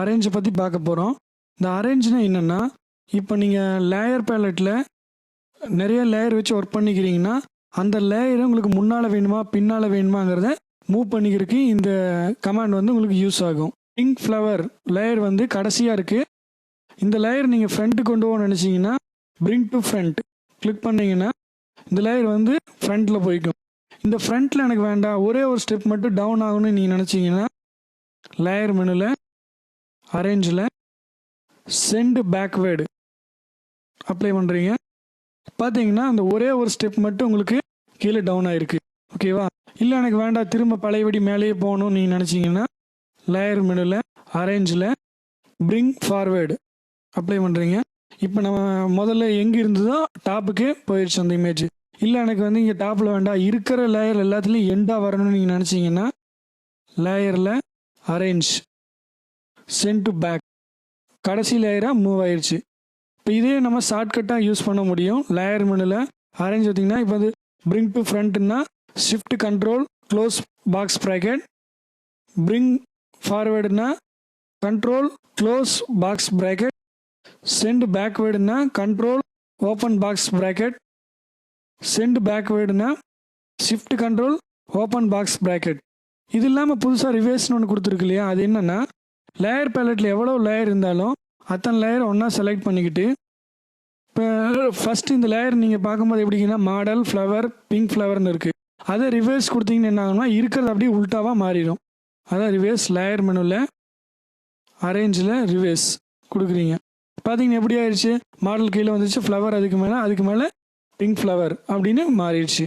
அரேஞ்சை பற்றி பார்க்க போகிறோம் இந்த அரேஞ்ச்னா என்னென்னா இப்போ நீங்கள் லேயர் பேலட்டில் நிறைய லேயர் வச்சு ஒர்க் பண்ணிக்கிறீங்கன்னா அந்த லேயர் உங்களுக்கு முன்னால் வேணுமா பின்னால் வேணுமாங்கிறத மூவ் பண்ணிக்கிறதுக்கு இந்த கமாண்ட் வந்து உங்களுக்கு யூஸ் ஆகும். பிங்க் ஃப்ளவர் லேயர் வந்து கடைசியாக இருக்குது இந்த லேயர் நீங்கள் ஃப்ரண்ட்டு கொண்டு போக நினச்சிங்கன்னா பிரிங்க் டு ஃப்ரண்ட் கிளிக் பண்ணிங்கன்னா இந்த லேயர் வந்து ஃப்ரண்ட்டில் போய்க்கும். இந்த ஃப்ரண்ட்டில் எனக்கு வேண்டாம் ஒரே ஒரு ஸ்டெப் மட்டும் டவுன் ஆகணும்னு நீங்கள் நினச்சிங்கன்னா லேயர் மெனுவில் அரேஞ்சில் சென்ட் பேக்வேர்டு அப்ளை பண்ணுறீங்க பார்த்தீங்கன்னா அந்த ஒரே ஒரு ஸ்டெப் மட்டும் உங்களுக்கு கீழே டவுன் ஆயிருக்கு. ஓகேவா இல்லை எனக்கு வேண்டாம். திரும்ப பழையபடி மேலேயே போகணும்னு நீங்கள் நினச்சிங்கன்னா லேயர் மெனுவில் அரேஞ்சில் பிரிங் ஃபார்வேர்டு அப்ளை பண்ணுறீங்க இப்போ நம்ம முதல்ல எங்கே இருந்ததோ டாப்புக்கு போயிடுச்சு அந்த இமேஜ் இல்லை எனக்கு வந்து இங்கே டாப்பில் வேண்டாம். இருக்கிற லேயர் எல்லாத்துலேயும் எண்டாக வரணும்னு நீங்கள் நினச்சிங்கன்னா லேயரில் அரேஞ்ச் சென்ட் டு பேக் கடைசி லேயராக மூவ் ஆயிடுச்சு இப்போ இதே நம்ம ஷார்ட்கட்டாக யூஸ் பண்ண முடியும். லேயர் மெனுவில் அரேஞ்ச் பார்த்தீங்கன்னா இப்போ வந்து bring to ஃப்ரண்ட்னா shift control close box bracket bring ஃபார்வேர்டுனா control close box bracket send பேக்வேர்டுனா control open box bracket send பேக்வேர்டுனா shift control open box bracket இது இல்லாமல் புதுசாக ரிவேர்ஸ்னு ஒன்று கொடுத்துருக்கு இல்லையா? அது என்னென்னா லேயர் பேலட்டில் எவ்வளோ லேயர் இருந்தாலும் அத்தனை லேயர் ஒன்றா செலக்ட் பண்ணிக்கிட்டு இப்போ ஃபஸ்ட்டு இந்த லேயர் நீங்கள் பார்க்கும்போது எப்படிங்கன்னா மாடல் ஃப்ளவர் பிங்க் ஃப்ளவர்னு இருக்குது அதை ரிவர்ஸ் கொடுத்தீங்கன்னு என்ன ஆகும்னா இருக்கிறது அப்படியே உல்ட்டாவாக மாறிடும். அதான் ரிவர்ஸ் லேயர் மெனுவில் அரேஞ்சில் ரிவர்ஸ் கொடுக்குறீங்க. பார்த்தீங்கன்னா எப்படி ஆயிடுச்சு? மாடல் கீழே வந்துச்சு ஃப்ளவர் அதுக்கு மேலே அதுக்கு மேலே பிங்க் ஃப்ளவர் அப்படின்னு மாறிடுச்சு.